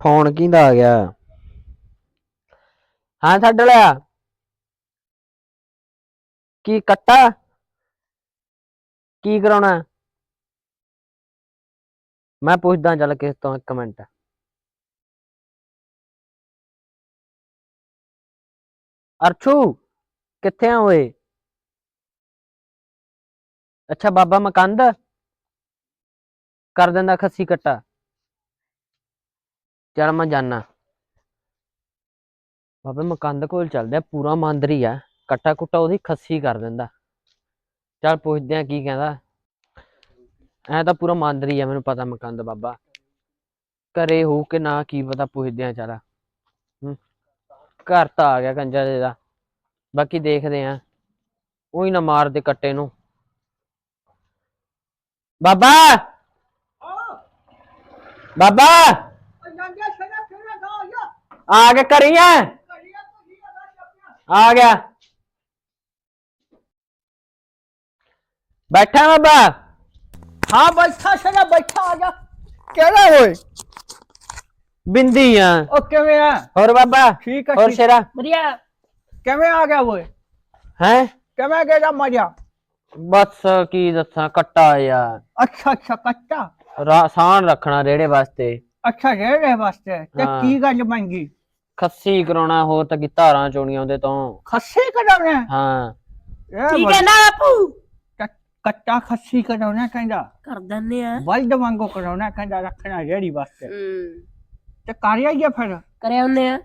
Phone ਕਿਹਦਾ ਆ ਗਿਆ? ਹਾਂ, ਛੱਡ ਲਿਆ ਕੀ ਕੱਟਾ? ਕੀ ਕਰਾਉਣਾ? ਮੈਂ ਪੁੱਛਦਾ ਚੱਲ ਕਿਸ ਤੋਂ, ਇੱਕ ਮਿੰਟ। ਅਰਸ਼ੂ, ਕਿੱਥੇ ਆ ਓਏ? ਅੱਛਾ, ਬਾਬਾ ਮਕੰਦ? ਕਰ ਦਿੰਦਾ ਖੱਸੀ ਕੱਟਾ। ਚੱਲ ਮੈਂ ਜਾਣਾ ਬਾਬੇ ਮਕੰਦ ਕੋਲ ਚੱਲਦੇ ਆ ਪੂਰਾ ਮੰਦਰੀ ਆ। ਕੱਟਾ ਕੁੱਟਾ ਉਹਦੀ ਖੱਸੀ ਕਰ ਦਿੰਦਾ। ਚੱਲ ਪੁੱਛਦੇ ਆ ਕੀ ਕਹਿੰਦਾ। ਐ ਤਾਂ ਪੂਰਾ ਮੰਦਰੀ ਆ ਮੈਨੂੰ ਪਤਾ ਮਕੰਦ ਬਾਬਾ। ਘਰੇ ਹੋ ਕਿ ਨਾ ਕੀ ਪਤਾ ਪੁੱਛਦੇ ਆ ਚੱਲ। ਘਰ ਤਾਂ ਆ ਗਿਆ ਕੰਜਾ ਦੇ ਦਾ। ਬਾਕੀ ਦੇਖਦੇ ਆ। ਉਹੀ ਨਾ ਮਾਰ ਦੇ ਕੱਟੇ ਨੂੰ। ਬਾਬਾ! ਬਾਬਾ! ਆ ਕੇ ਕਰੀ ਆ। ਆ ਗਿਆ। ਬੈਠਾ ਬਾਬਾ ਹਾਂ ਬੈਠਾ ਸੀਗਾ ਬੈਠਾ ਆ ਜਾ ਕਿਹੜਾ ਓਏ? ਬਿੰਦੀ ਆ। ਉਹ ਕਿਵੇਂ ਆ? ਹੋਰ ਬਾਬਾ? ਠੀਕ ਆ ਹੋਰ ਠੀਕ। ਸ਼ੇਰਾ? ਵਧੀਆ। ਕਿਵੇਂ ਆ ਗਿਆ ਓਏ? ਹੈ? ਕਿਵੇਂ ਗਿਆ ਮਜ਼ਾ ਬਸ ਕੀ ਦੱਸਾਂ ਕੱਟਾ ਯਾਰ ਅੱਛਾ ਅੱਛਾ ਕੱਟਾ। ਰਾਸਾਨ ਰੱਖਣਾ ਰੇੜੇ ਵਾਸਤੇ। ਅੱਛਾ ਰਹਿ ਰਹੇ ਵਾਸਤੇ। ਤੇ ਹਾਂ। ਕੀ ਗੱਲ ਮੰਗੀ ਖੱਸੀ ਕਰਾਉਣਾ ਹੋਰ ਤਾਂ ਕੀ ਧਾਰਾਂ ਚੋਣੀਆਂ ਉਹਦੇ ਤੋਂ। ਖੱਸੀ ਕਰਾਉਣਾ ਹਾਂ। ਇਹ ਠੀਕ ਹੈ ਨਾ ਬਾਪੂ? ਕੱਟਾ ਖੱਸੀ ਕਰਾਉਣਾ ਕਹਿੰਦਾ। ਕਰ ਦਿੰਨੇ ਆ। ਬਲਦ ਵਾਂਗੂ ਕਰਾਉਣਾ ਕਹਿੰਦਾ ਰੱਖਣਾ ਰੇੜੀ ਵਾਸਤੇ। ਹੂੰ। ਤੇ ਕਰ ਆਈਏ ਫਿਰ। ਕਰਿਆ ਉਹਨੇ ਆ।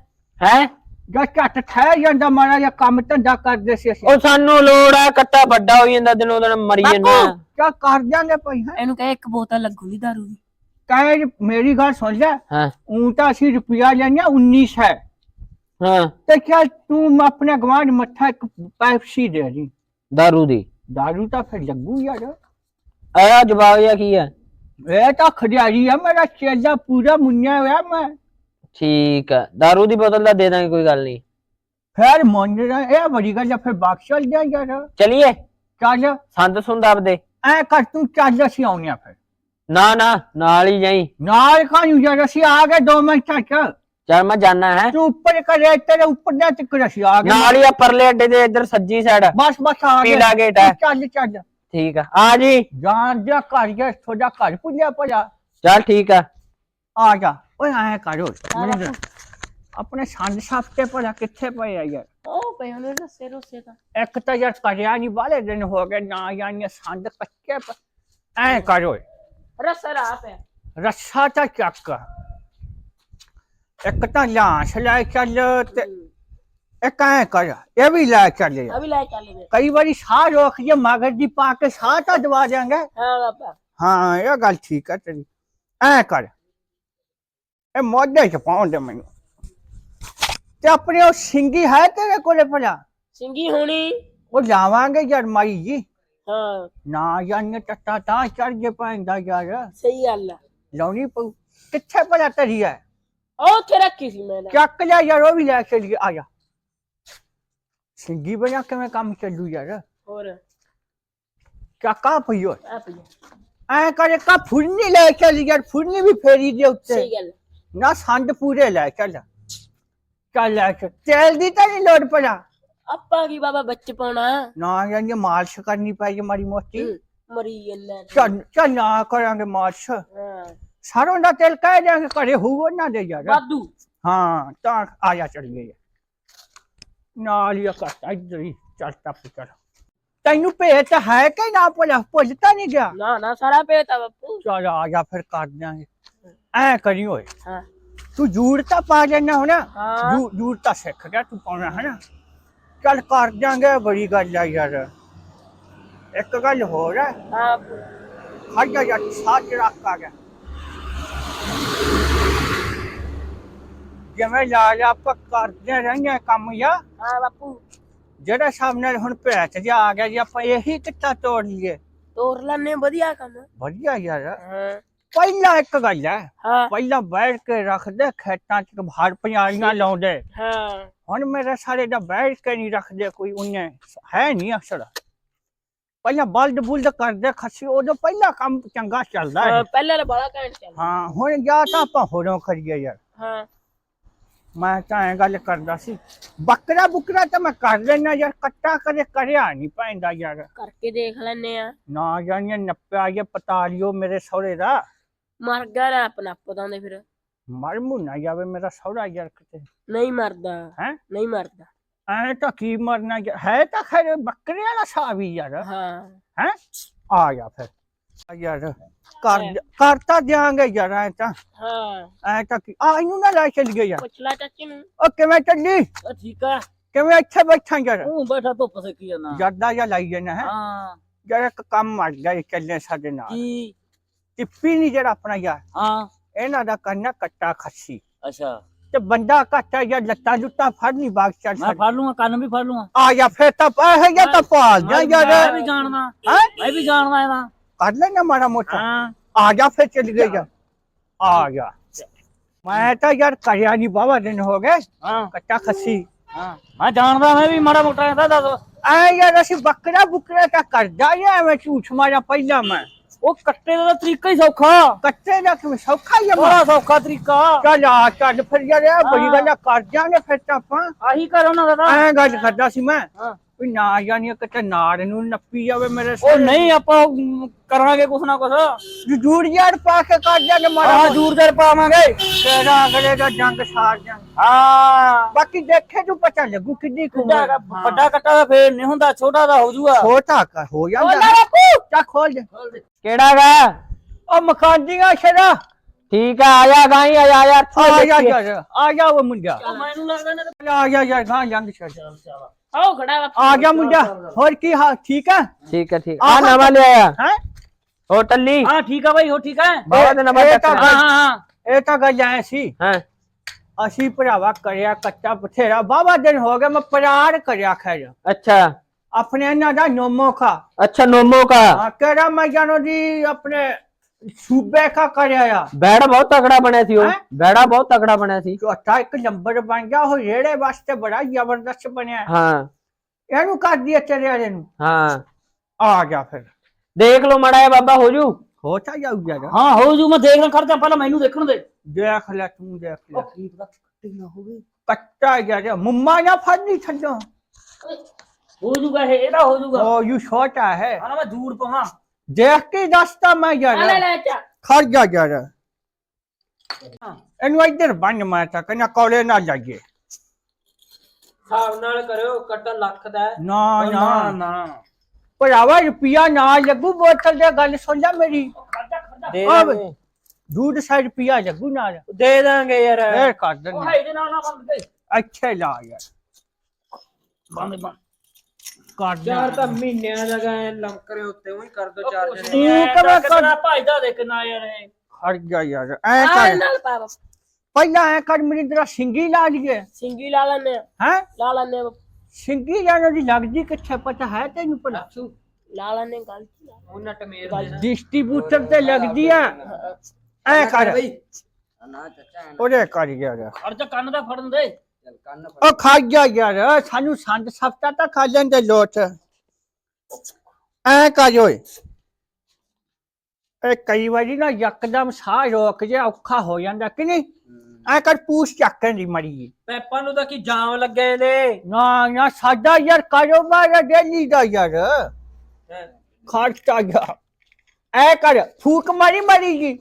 ਹੈ? ਜਾਂ ਝੱਟ ਠਹਿ ਜਾਂਦਾ ਮਾੜਾ ਜਿਹਾ ਕੰਮ ਧੰਦਾ ਕਰਦੇ ਸੀ ਅਸੀਂ। ਉਹ ਸਾਨੂੰ ਲੋੜ ਆ ਕੱਟਾ ਵੱਡਾ ਹੋਈ ਜਾਂਦਾ ਦਿਨੋਂ ਦਿਨ ਮਰੀ ਜਾਂਦਾ। ਕਿਆ ਕਰ ਜਾਂਗੇ ਭਾਈ ਹੈ। ਇਹਨੂੰ ਕਹੇ ਇੱਕ ਬੋਤਲ ਲੱਗੂਗੀ ਦਾਰੂ ਦੀ। ਕਹੇ ਮੇਰੀ ਗੱਲ ਸੁਣ ਲੈ। ਹਾਂ। ਊਂ ਤਾਂ ਅਸੀਂ ਰੁਪਿਆ ਲੈਣਾ 19 ਹੈ ਹਾਂ। ਤੇ ਚੱਲ ਤੂੰ ਆਪਣੇ ਗਵਾਂਢ ਮੱਥਾ ਇੱਕ ਪੈਪਸੀ ਦੇ ਦੀ। ਦਾਰੂ ਦੀ। ਦਾਰੂ ਤਾਂ ਫਿਰ ਲੱਗੂ ਯਾਰ। ਆਇਆ ਜਵਾਬ ਜਾਂ ਕੀ ਹੈ ਇਹ ਤਾਂ ਖੜਿਆਰੀ ਆ ਮੇਰਾ ਚੇਲਾ ਪੂਰਾ ਮੁੰਨਿਆ ਹੋਇਆ ਮੈਂ। ਠੀਕ ਹੈ ਦਾਰੂ ਦੀ ਬੋਤਲ ਦਾ ਦੇ ਦਾਂਗੇ ਕੋਈ ਗੱਲ ਨਹੀਂ। ਫਿਰ ਮੰਨ ਰਿਹਾ ਇਹ ਬੜੀ ਗੱਲ ਆ, ਫਿਰ ਬਾਕਸ ਚੱਲ ਜਾ ਯਾਰ। ਚਲਿਏ? ਚੱਲ। ਸੰਦ ਸੁੰਦ ਆਪਦੇ। ਐ ਕਰ ਤੂੰ ਚੱਲ ਅਸੀਂ ਆਉਣੇ ਆ ਫਿਰ। ਨਾ ਨਾ ਨਾਲ ਹੀ ਜਾਈ। ਨਾਲ ਖਾਣੂ ਯਾਰ? ਅਸੀਂ ਆ ਗਏ ਦੋ ਮਿੰਟ ਤੱਕ। ਚੱਲ ਮੈਂ ਜਾਣਾ ਹੈ। ਤੂੰ ਉੱਪਰ ਕਰੇ ਤੇਰੇ ਉੱਪਰ ਦਾ ਅਸੀਂ ਆ ਗਏ ਨਾਲ ਹੀ ਆ ਪਰਲੇ ਅੱਡੇ ਦੇ ਇੱਧਰ ਸੱਜੀ ਸਾਈਡ ਬਸ ਬਸ ਆ ਗਏ ਪੀਲਾ ਗੇਟ ਹੈ। ਤੂੰ ਚੱਲ ਚੱਲ। ਠੀਕ ਆ। ਆ ਜੀ। ਜਾਣ ਜਾ ਘਰ ਜਾ ਥੋੜਾ ਘਰ ਪੁੱਜਿਆ ਪੜਾ ਚੱਲ ਠੀਕ ਆ। ਆ ਜਾ। ਓਏ ਆਇਆ ਕਰੋ ਆਪਣੇ ਸੰਦ ਸਾਫਤੇ ਪੜਾ ਕਿੱਥੇ ਪਏ ਆ ਯਾਰ? ਉਹ ਪਏ ਉਹਨੇ ਰਸੇ ਰੋਸੇ ਤਾਂ। ਇੱਕ ਤਾਂ ਯਾਰ ਕਰਿਆ ਨਹੀਂ ਬਾਲੇ ਦਿਨ ਹੋ ਗਏ ਨਾ ਯਾਨੀ ਸੰਦ ਕੱਚੇ ਐਂ ਕਰੋ ਰਸਾ ਰਾ ਪਿਆ। ਰੱਸਾ ਤਾਂ ਚੱਕ। ਇੱਕ ਤਾਂ ਲਾਂਛ ਲੈ ਚੱਲ ਤੇ ਇੱਕ ਐਂ ਕਰ ਇਹ ਵੀ ਲੈ ਚੱਲ ਯਾਰ। ਆ ਵੀ ਲੈ ਚੱਲ ਗਏ ਕਈ ਵਾਰੀ ਸਾਹ ਰੋਕ ਜੇ ਮਗਰ ਦੀ ਪਾ ਕੇ ਸਾਹ ਤਾਂ ਦਵਾ ਦਿਆਂਗੇ ਹਾਂ ਬਾਬਾ ਹਾਂ ਇਹ ਗੱਲ ਠੀਕ ਹੈ ਤੇਰੀ ਐ ਕਰ ਇਹ ਮੋਢੇ ਚ ਪਾਉਣ ਦੇ ਮੈਨੂੰ ਤੇ ਆਪਣੇ ਉਹ ਸਿੰਗੀ ਹੈ ਤੇਰੇ ਕੋਲੇ ਭਲਾ ਸਿੰਗੀ ਹੋਣੀ ਉਹ ਲਾਵਾਂਗੇ ਯਾਰ ਮਾਈ ਜੀ ਹਾਂ ਨਾ ਜਾਣੇ ਟੱਟਾ ਤਾਂ ਚੜ ਜੇ ਪੈਂਦਾ ਯਾਰ ਸਹੀ ਗੱਲ ਆ ਲਾਉਣੀ ਪਊ ਕਿੱਥੇ ਭਲਾ ਤੇਰੀ ਹੈ ਉਹ ਉੱਥੇ ਰੱਖੀ ਸੀ ਮੈਂ ਨਾ। ਚੱਕ ਲਿਆ ਯਾਰ ਉਹ ਵੀ ਲੈ ਚਲੀ ਆ ਜਾ। ਸਿੰਗੀ ਬਣਾ ਕਿਵੇਂ ਕੰਮ ਚੱਲੂ ਯਾਰ। ਹੋਰ? ਚੱਕਾ ਪਈਓ ਆ ਪਈ ਐ ਕਰੇ ਕਾ ਫੁਰਨੀ ਲੈ ਚੱਲ ਯਾਰ ਫੁਰਨੀ ਵੀ ਫੇਰੀ ਦੇ ਉੱਤੇ। ਸਹੀ ਗੱਲ। ਨਾ ਸੰਦ ਪੂਰੇ ਲੈ ਚੱਲ। ਚੱਲ ਲੈ ਚੱਲ। ਤੇਲ ਦੀ ਤਾਂ ਨਹੀਂ ਲੋੜ ਪੜਾ ਆਪਾਂ ਕੀ ਬਾਬਾ ਬੱਚ ਪਾਉਣਾ ਨਾ ਯਾਨੀ ਮਾਲਿਸ਼ ਕਰਨੀ ਪਈ ਮਾਰੀ ਮੋਟੀ। ਹੂੰ, ਮਰੀ ਜੰਨਾ ਚੱਲ ਚੱਲ ਨਾ ਕਰਾਂਗੇ ਮਾਲਿਸ਼। ਹਾਂ। ਸਰੋਂ ਦਾ ਤੇਲ ਕਹਿ ਦਿਆਂਗੇ ਘਰੇ ਹੋਊ ਨਾ ਦੇ ਯਾਰ ਵਾਧੂ ਹਾਂ ਤਾਂ ਆ ਜਾ ਚੱਲ ਗਏ ਨਾਲ ਹੀ ਕਰਤਾ ਇੱਧਰ ਹੀ ਚੱਲ ਟੱਪ ਚੱਲ ਤੈਨੂੰ ਭੇਤ ਹੈ ਕਿ ਨਾ ਭੁੱਲ ਭੁੱਲਤਾ ਨਹੀਂ ਗਿਆ ਨਾ ਨਾ ਸਾਰਾ ਪੇਤਾ ਬਾਪੂ ਚੱਲ ਆ ਜਾ ਫਿਰ ਕਰ ਦਿਆਂਗੇ ਐ ਕਰੀ ਓਏ ਹਾਂ ਤੂੰ ਜੂੜ ਤਾਂ ਪਾ ਲੈਣਾ ਹੋਣਾ ਹਾਂ ਜੂ ਜੂੜ ਤਾਂ ਸਿੱਖ ਗਿਆ ਤੂੰ ਪਾਉਣਾ ਹੈ ਨਾ ਚੱਲ ਕਰ ਦਿਆਂਗੇ ਬੜੀ ਗੱਲ ਆ ਯਾਰ ਇੱਕ ਗੱਲ ਹੋਰ ਹੈ ਹਾਂ ਖੜ ਜਾ ਯਾਰ ਸਾਥ ਰੱਖ ਆ ਗਿਆ ਜਿਵੇਂ ਲਾ ਲਾ ਆਪਾਂ ਕਰਦੇ ਰਹਿੰਦੇ ਕੰਮ ਯਾ ਹਾਂ ਬਾਪੂ। ਜਿਹੜਾ ਸਾਹਮਣੇ ਹੁਣ ਭੈਤ ਜਿਹਾ ਆ ਗਿਆ ਜੀ ਆਪਾਂ ਇਹੀ ਕਿੱਤਾ ਤੋੜ ਲਈਏ। ਤੋਰ ਲੈਣੇ ਵਧੀਆ ਕੰਮ। ਵਧੀਆ ਯਾਰ। ਹਾਂ। ਪਹਿਲਾਂ ਇੱਕ ਗੱਲ ਹੈ ਪਹਿਲਾਂ ਬੈਠ ਕੇ ਰੱਖਦੇ ਖੇਤਾਂ 'ਚ ਭਾਰ ਪੰਜਾਲੀਆਂ ਲਾਉਂਦੇ। ਹਾਂ। ਹੁਣ ਮੇਰੇ ਸਾਰੇ ਦਾ ਬੈਠ ਕੇ ਨਹੀਂ ਰੱਖਦੇ ਕੋਈ ਉਹਨੇ ਹੈ ਨਹੀਂ ਅਕਸਰ ਪਹਿਲਾਂ ਬਲਦ ਬੁਲਦ ਕਰਦੇ ਖੱਸੀ ਉਦੋਂ ਪਹਿਲਾਂ ਕੰਮ ਚੰਗਾ ਚੱਲਦਾ ਹੈ। ਪਹਿਲਾਂ ਬੜਾ ਘੈਂਟ ਚੱਲ ਹਾਂ ਹੁਣ ਜਾਂ ਤਾਂ ਆਪਾਂ ਹੋਰੋਂ ਕਰੀਏ ਯਾਰ। ਹਾਂ। ਮੈਂ ਤਾਂ ਐ ਗੱਲ ਕਰਦਾ ਸੀ ਬੱਕਰਾ ਬੁਕਰਾ ਤਾਂ ਮੈਂ ਕਰ ਲੈਣਾ ਯਾਰ ਕੱਟਾ ਕਦੇ ਕਰਿਆ ਨਹੀਂ ਪੈਂਦਾ ਯਾਰ। ਕਰਕੇ ਦੇਖ ਲੈਨੇ ਆ। ਨਾ ਜਾਣੀਏ ਨੱਪਿਆ ਇਹ ਪਤਾ ਲਿਓ ਮੇਰੇ ਸਹੁਰੇ ਦਾ। ਮਰ ਗਿਆ ਨਾ ਆਪਣਾ ਪਤਾ ਦੇ ਫਿਰ। ਮਰ ਮੁ ਨਾ ਜਾਵੇ ਮੇਰਾ ਸਹੁਰਾ ਯਾਰ ਕਿਤੇ। ਨਹੀਂ ਮਰਦਾ ਹੈਂ? ਨਹੀਂ ਮਰਦਾ। ਐ ਤਾਂ ਕੀ ਮਰਨਾ ਯਾਰ, ਹੈ ਤਾਂ ਖੈਰ ਬੱਕਰੇ ਵਾਲਾ ਸਾਵੀ ਯਾਰ। ਹਾਂ। ਹੈ? ਆ ਗਿਆ ਫਿਰ। ਯਾਰ ਕਰ ਕਰ ਤਾਂ ਦਿਆਂਗੇ ਯਾਰ ਐ ਤਾਂ। ਹਾਂ। ਐ ਤਾਂ ਕੀ ਆ ਇਹਨੂੰ ਨਾ ਲੈ ਚੱਲ ਗਿਆ ਯਾਰ। ਪੁੱਛ ਲੈ ਚਾਚੀ ਨੂੰ। ਉਹ ਕਿਵੇਂ ਚੱਲੀ? ਠੀਕ ਆ। ਕਿਵੇਂ ਇੱਥੇ ਬੈਠਾ ਯਾਰ? ਉਹ ਬੈਠਾ ਧੁੱਪ ਸੇਕੀ ਜਾਂਦਾ ਜਰਦਾ ਜਾਂ ਲਾਈ ਜਾਣਾ ਹੈ? ਹਾਂ। ਯਾਰ ਇੱਕ ਕੰਮ ਮਰ ਗਿਆ ਚੱਲੇ ਸਾਡੇ ਨਾਲ। ਕੀ? ਟਿੱਪੀ ਨਹੀਂ ਜਿਹੜਾ ਆਪਣਾ ਯਾਰ। ਹਾਂ। ਇਹਨਾਂ ਦਾ ਕਰਨਾ ਕੱਟਾ ਖੱਸੀ। ਅੱਛਾ। ਤੇ ਬੰਦਾ ਕੱਟਾ ਯਾਰ ਲੱਤਾਂ ਲੁੱਟਾਂ ਫੜ ਨਹੀਂ ਬਾਗ ਚੱਲ ਮੈਂ ਫੜ ਲੂੰਗਾ ਕੰਨ ਵੀ ਫੜ ਲੂੰਗਾ। ਆ ਜਾ ਫੇਰ ਤਾਂ ਪਾ ਜਾਂ ਤਾਂ ਪਾਲ ਜਾ ਮੈਂ ਯਾਰ। ਵੀ ਜਾਣਦਾ। ਹੈਂ? ਮੈਂ ਵੀ ਜਾਣਦਾ ਇਹਦਾ। ਕਰ ਲੈਣਾ ਮਾੜਾ ਮੋਟਾ ਹਾਂ ਆ ਜਾ ਫੇਰ ਚੱਲ ਗਏ ਯਾਰ ਆ ਜਾ ਮੈਂ ਤਾਂ ਯਾਰ ਕਰਿਆ ਨਹੀਂ ਬਾਬਾ ਦਿਨ ਹੋ ਗਏ ਹਾਂ ਕੱਟਾ ਖੱਸੀ ਹਾਂ ਮੈਂ ਜਾਣਦਾ ਮੈਂ ਵੀ ਮਾੜਾ ਮੋਟਾ ਇਹਦਾ ਦੱਸ ਐ ਯਾਰ ਅਸੀਂ ਬੱਕਰਾ ਬੁਕਰਾ ਤਾਂ ਕਰਦਾ ਜਾਂ ਐਵੇਂ ਝੂਠ ਮਾਰਿਆ ਪਹਿਲਾਂ ਮੈਂ ਉਹ ਕੱਟੇ ਦਾ ਤਾਂ ਤਰੀਕਾ ਹੀ ਸੌਖਾ ਕੱਟੇ ਦਾ ਕਿਵੇਂ ਸੌਖਾ ਹੀ ਆ ਮੈਂ ਬੜਾ ਸੌਖਾ ਤਰੀਕਾ ਚੱਲ ਆ ਚੱਲ ਫਿਰ ਯਾਰ ਇਹ ਬੜੀ ਗੱਲ ਆ, ਕਰ ਜਾਾਂਗੇ ਫਿਰ ਤਾਂ ਆਪਾਂ ਆਹੀ ਕਰ ਉਹਨਾਂ ਦਾ ਤਾਂ ਐਂ ਗੱਲ ਕਰਦਾ ਸੀ ਮੈਂ ਹਾਂ। ਵੀ ਨਾ ਜਾਣੀ ਕਿਤੇ ਨਾੜ ਨੂੰ ਨੱਪੀ ਜਾਵੇ ਮੇਰੇ ਉਹ ਨਹੀਂ ਆਪਾਂ ਕਰਾਂਗੇ ਕੁਛ ਨਾ ਕੁਛ ਜੂੜ ਯਾਰ ਪਾ ਕੇ ਕਰ ਜਾਗੇ ਮਾਰਾ ਆਹ ਦੂਰ ਦਰ ਪਾਵਾਂਗੇ ਅਗਲੇ ਦਾ ਜੰਗ ਸਾਰ ਜਾਂ ਹਾਂ ਬਾਕੀ ਦੇਖੇ ਤੂੰ ਪਤਾ ਲੱਗੂ ਕਿੰਨੀ ਕੁ ਵੱਡਾ ਕੱਟਾ ਤਾਂ ਫੇਰ ਨਹੀਂ ਹੁੰਦਾ ਛੋਟਾ ਦਾ ਹੋ ਜੂਗਾ ਛੋਟਾ ਕਾ ਹੋ ਜਾਂਦਾ ਚਾ ਖੋਲ ਦੇ ਕਿਹੜਾ ਗਾ ਉਹ ਮਖਾਂਦੀਆਂ ਸ਼ਰਾ ਠੀਕ ਆ ਆ ਜਾ ਗਾਈ ਆ ਜਾ ਯਾਰ ਆ ਜਾ ਆ ਜਾ ਉਹ ਮੁੰਡਾ ਮੈਨੂੰ ਲੱਗਦਾ ਨਾ ਆ ਜਾ ਯਾਰ ਗਾਂ ਜੰਗ ਛੱਡ ਆ ਗਿਆ ਮੁੰਡਾ। ਹੋਰ ਕੀ ਹਾਲ ਠੀਕ ਆ? ਠੀਕ ਹੈ ਠੀਕ ਆ। ਨਵਾਂ ਲਿਆਇਆ। ਹੈ? ਹੋਰ ਟੱਲੀ? ਹਾਂ ਠੀਕ ਆ ਬਾਈ ਹੋ ਠੀਕ ਆ? ਬਾਹਰ ਨਵਾਂ ਹਾਂ ਹਾਂ ਇਹ ਤਾਂ ਗੱਲ ਐ ਸੀ। ਹਾਂ? ਅਸੀਂ ਭਰਾਵਾ ਕਰਿਆ ਕੱਚਾ ਬਥੇਰਾ। ਬਾਬਾ ਦਿਨ ਹੋ ਗਿਆ ਮੈਂ ਪਿਆਰ ਕਰਿਆ ਖੈਰ। ਅੱਛਾ। ਆਪਣੇ ਇਹਨਾਂ ਦਾ ਨੋਮੋ ਖਾ। ਅੱਛਾ ਨੋਮੋ ਕਾ ਕਿਹੜਾ ਮੈਂ ਜਾਣੋ ਜੀ ਆਪਣੇ ਸੂਬੇ ਕਾ ਕਰਿਆ ਬੈੜਾ ਬਹੁਤ ਤਕੜਾ ਬਣਿਆ ਸੀ ਉਹ। ਬੈੜਾ ਬਹੁਤ ਤਕੜਾ ਬਣਿਆ ਸੀ। ਚੌਥਾ ਇੱਕ ਨੰਬਰ ਬਣ ਗਿਆ ਉਹ ਰੇੜੇ ਵਾਸਤੇ ਬੜਾ ਜ਼ਬਰਦਸਤ ਬਣਿਆ। ਹਾਂ। ਇਹਨੂੰ ਕਰ ਦਿਆ ਤੇਰੇ ਵਾਲੇ ਨੂੰ। ਹਾਂ। ਆ ਗਿਆ ਫਿਰ। ਦੇਖ ਲਓ ਮੜਾ ਬਾਬਾ ਹੋ ਜੂ? ਹੋ ਚਾ ਜਾਊਗਾ ਨਾ। ਹਾਂ ਹੋ ਜੂ ਮੈਂ ਦੇਖਦਾ ਖਰਚਾ ਪਹਿਲਾਂ ਮੈਨੂੰ ਦੇਖਣ ਦੇ। ਦੇਖ ਲੈ ਤੂੰ ਦੇਖ ਲੈ। ਉਹ ਕੀ ਪਤਾ ਕਿੱਡੀ ਨਾ ਹੋਵੇ। ਕੱਟਾ ਗਿਆ ਜਾ। ਮੁੰਮਾ ਨਾ ਫੜਨੀ ਛੱਡੋ ਹੋ ਜੂਗਾ ਇਹ ਇਹਦਾ ਹੋ ਜੂਗਾ। ਉਹ ਯੂ ਛੋਟਾ ਹੈ। ਹਾਂ ਮੈਂ ਦੂਰ ਪਵਾਂ। ਦੇਖ ਕੇ ਦੱਸਤਾ ਮੈਂ ਆ ਲੈ ਯਾਰ ਲੈ ਚਾ ਖੜ ਜਾ ਯਾਰ। ਇਹਨੂੰ ਇੱਧਰ ਬੰਨ ਮੈਂ ਤਾਂ ਕਹਿੰਦਾ ਕੋਲੇ ਨਾ ਜਾਈਏ। ਹਿਸਾਬ ਨਾਲ ਕਰਿਓ ਕੱਟਾ ਲੱਖ ਦਾ ਨਾ ਨਾ। ਨਾ ਨਾ। ਭਰਾਵਾ ਰੁਪਿਆ ਨਾ ਲੱਗੂ ਬੋਤਲ ਦੇ ਗੱਲ ਸੁਣ ਲੈ ਮੇਰੀ। ਦੇ ਆ ਦਾਂਗੇ ਦੂਧ ਸੌ ਰੁਪਿਆ ਲੱਗੂ ਨਾਲ। ਦੇ ਦਾਂਗੇ ਯਾਰ। ਫੇਰ ਕਰ ਉਹ ਦਿੰਦੇ ਹੈ ਇਹਦੇ ਨਾਲ ਨਾ ਬੰਦ ਦੇ। ਅੱਛੇ ਲਾ ਯਾਰ। ਬੰਦ ਬੰਦ। ਕਰ ਚਾਰ ਦੇ ਤਾਂ ਮਹੀਨਿਆਂ ਦਾ ਗਏ ਲੰਕਰੇ ਉੱਤੇ ਉਹੀ ਕਰ ਦੋ ਚਾਰ ਜਣੇ। ਤੂੰ ਕਿਵੇਂ ਕਰ- ਕਿੰਨਾ ਭਾਈਦਾ ਦੇ ਕਿੰਨਾ ਯਾਰ ਇਹ। ਖੜ ਜਾ ਯਾਰ ਐ ਕਰ। ਨਾਲ ਪਾ ਬਾਪੂ ਪਹਿਲਾਂ ਐ ਕਰ ਮੇਰੀ ਤੇਰਾ ਸਿੰਗੀ ਲਾ ਲਈਏ। ਸਿੰਗੀ ਲਾ ਲੈਨੇ ਆ, ਹੈ? ਲਾ ਲੈਨੇ ਆ। ਸਿੰਗੀ ਜਾਨੋ ਦੀ ਲੱਗਦੀ ਕਿੱਥੇ ਪਤਾ ਹੈ ਤੈਨੂੰ ਭਲਾ? ਲਾ ਲੈਨੇ ਗੱਲ ਕੀ ਆ। ਉਹਨਾਂ ਟਮੇਰ ਡਿਸਟ੍ਰੀਬਿਊਟਰ ਤੇ ਲੱਗਦੀ ਆ। ਐ ਕਰ। ਨਾ ਚਾਚਾ ਉਹਦੇ ਕਰ ਯਾਰ ਖੜ ਜਾ ਕੰਨ ਦਾ ਫੜਨ ਦੇ। ਚੱਲ ਕੰਨ ਉਹ ਖਾ ਜਾ ਯਾਰ ਸਾਨੂੰ ਸੰਦ ਸਫਤਾ ਤਾਂ ਖਾ ਲੈਂਦੇ ਲੋਟ ਐ ਕਰ ਓਏ। ਇਹ ਕਈ ਵਾਰੀ ਨਾ ਯਕਦਮ ਸਾਹ ਰੋਕ ਜੇ ਔਖਾ ਹੋ ਜਾਂਦਾ ਕਿ ਨਹੀਂ? ਐ ਕਰ ਪੂਛ ਚੱਕਣ ਦੀ ਮਰੀ ਪੈਪਾਂ ਨੂੰ ਤਾਂ ਕੀ ਜਾਮ ਲੱਗੇ ਨੇ? ਨਾ ਨਾ ਸਾਡਾ ਯਾਰ ਕਾਰੋਬਾਰ ਹੈ ਡੇਲੀ ਦਾ ਯਾਰ। ਖਰਚਾ ਗਿਆ ਐ ਕਰ ਫੂਕ ਮਾਰੀ ਮਰੀ ਜੀ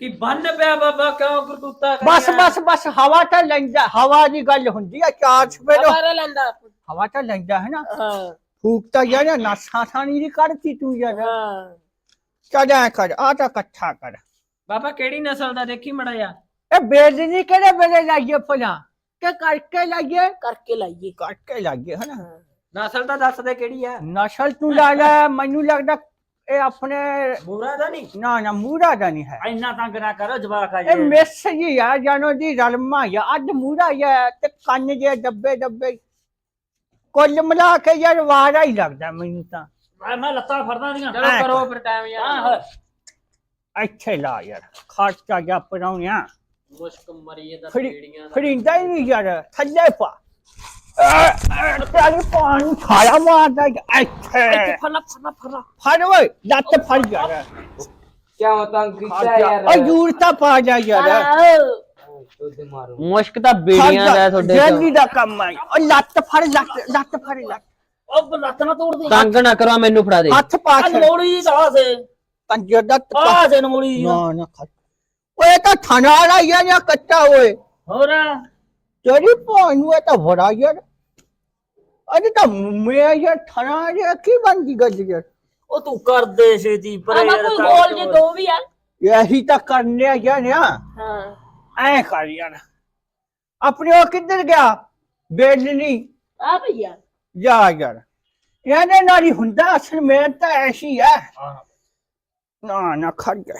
ਕੀ ਬੰਨ ਪਿਆ ਬਾਬਾ ਕਿਉਂ ਕਰਤੂਤਾ ਬਸ ਬਸ ਬਸ ਹਵਾ ਤਾਂ ਲੈਂਦਾ ਹਵਾ ਦੀ ਗੱਲ ਹੁੰਦੀ ਆ ਚਾਰ ਸਵੇਰੋ ਬਾਬਾ ਲੈਂਦਾ ਹਵਾ ਤਾਂ ਲੈਂਦਾ ਹੈ ਨਾ। ਹਾਂ। ਫੂਕ ਤਾਂ ਯਾਰ ਨਾਸਾਂ ਥਾਣੀ ਦੀ ਕਰਤੀ ਤੂੰ ਯਾਰ। ਹਾਂ। ਐ ਕਰ ਆ ਤਾਂ ਇਕੱਠਾ ਕਰ। ਬਾਬਾ ਕਿਹੜੀ ਨਸਲ ਦਾ ਦੇਖੀ ਮੜਾ ਜਾ ਇਹ ਬੇਦਨੀ ਕਿਹੜੇ ਵੇਲੇ ਲਾਈਏ ਭਲਾ? ਕਿ ਕਰਕੇ ਲਾਈਏ? ਕਰਕੇ ਲਾਈਏ। ਕਰਕੇ ਲਾਈਏ ਹਨਾ ਨਸਲ ਤਾਂ ਦੱਸ ਦੇ ਕਿਹੜੀ ਆ? ਨਸਲ ਤੂੰ ਲਾ ਲੈ ਮੈਨੂੰ ਲੱਗਦਾ ਇਹ ਆਪਣੇ ਬੂਰਾ ਦਾ ਨਹੀਂ? ਨਾ ਨਾ ਮੂਰਾ ਦਾ ਨਹੀਂ ਹੈ। ਇੰਨਾ ਤੰਗ ਨਾ ਕਰੋ ਜਵਾਕ ਆ ਇਹ ਜੇ। ਮਿਸ ਜੀ ਆ ਜਾਨੋ ਜੀ ਰਲਮਾ ਆ। ਅੱਧ ਮੂਰਾ ਆ ਤੇ ਕੰਨ ਜੇ ਡੱਬੇ ਡੱਬੇ ਕੁੱਲ ਮਿਲਾ ਕੇ ਯਾਰ ਵਾਰਾ ਹੀ ਲੱਗਦਾ ਮੈਨੂੰ ਤਾਂ। ਮੈਂ- ਮੈਂ ਲੱਤਾਂ ਫੜਦਾ ਦੀਆਂ ਚਲੋ ਐਂ ਕਰੋ। ਫਿਰ ਟਾਈਮ ਹਾਂ ਯਾਰ। ਹਾਂ। ਇੱਥੇ ਲਾ ਯਾਰ ਖਰਚਾ ਜਾ ਪਰਾਉਣਿਆ। ਮੁਸ਼ਕ ਮਰੀ ਦਾ ਖੜੀ ਕੀੜੀਆਂ ਦਾ। ਖੜੀਂਦਾ ਹੀ ਨਹੀਂ ਯਾਰ ਥੱਲੇ ਪਾ। ਚੱਲ ਪਾਣੀ ਖਾਇਆ ਮਾਰਦਾ ਇੱਥੇ ਇੱਥੇ ਫੜਨਾ ਫੜਨਾ ਫੜਨਾ ਫੜ ਓਏ ਲੱਤ ਫੜ ਯਾਰ ਕਿਉਂ ਤੰਗ ਕੀਤਾ ਯਾਰ ਓ ਜੂਰ ਤਾਂ ਪਾ ਜਾ ਯਾਰ। ਮੁਸ਼ਕ ਤਾਂ ਬੇੜੀਆਂ ਦਾ ਤੁਹਾਡੇ ਜੈਲੀ ਦਾ ਕੰਮ ਆ ਓ ਲੱਤ ਫੜ ਲੱਤ ਲੱਤ ਫੜ ਲੱਤ ਉਹ ਲੱਤ ਨਾ ਤੋੜ ਦੇ ਤੰਗ ਨਾ ਕਰੋ ਆਹ ਮੈਨੂੰ ਫੜਾ ਦੇ। ਹੱਥ ਪਾ ਕੇ ਨਮੋੜੀ ਦਾ ਸੇ ਕੰਜਰ ਦਾ ਤਪਾ ਆ ਸੇ ਨਮੋੜੀ ਨਾ ਨਾ ਖਾ ਓਏ ਤਾਂ ਥਣਾ ਵਾਲਾ ਜਾਂ ਕੱਟਾ ਓਏ। ਹੋਰ ਤੇਰੀ ਭੈਣ ਨੂੰ ਇਹ ਤਾਂ ਬੜਾ ਯਾਰ ਅਰੇ ਤਾਂ ਮੈਂ ਯਾਰ ਥਣਾ ਜਿਹਾ ਕੀ ਬਣ ਗਈ ਗੱਜ ਯਾਰ ਉਹ ਤੂੰ ਕਰਦੇ ਛੇਤੀ ਆ ਪਰੇ ਬਾਪੂ ਗੋਲ ਜੇ ਦੋ ਵੀ ਆ ਇਹੀ ਤਾਂ ਕਰਨੇ ਆ ਯਾਰ ਆ ਹਾਂ ਐ ਕਰ ਯਾਰ ਆਪਣੇ ਉਹ ਕਿੱਧਰ ਗਿਆ ਬੇਲਣੀ ਆ ਭਈਆ ਜਾ ਯਾਰ ਇਹਨੇ ਨਾਲੀ ਹੁੰਦਾ ਅਸਲ ਮੈਂ ਤਾਂ ਐਸੀ ਹੈ ਨਾ ਨਾ ਖੜ ਗਿਆ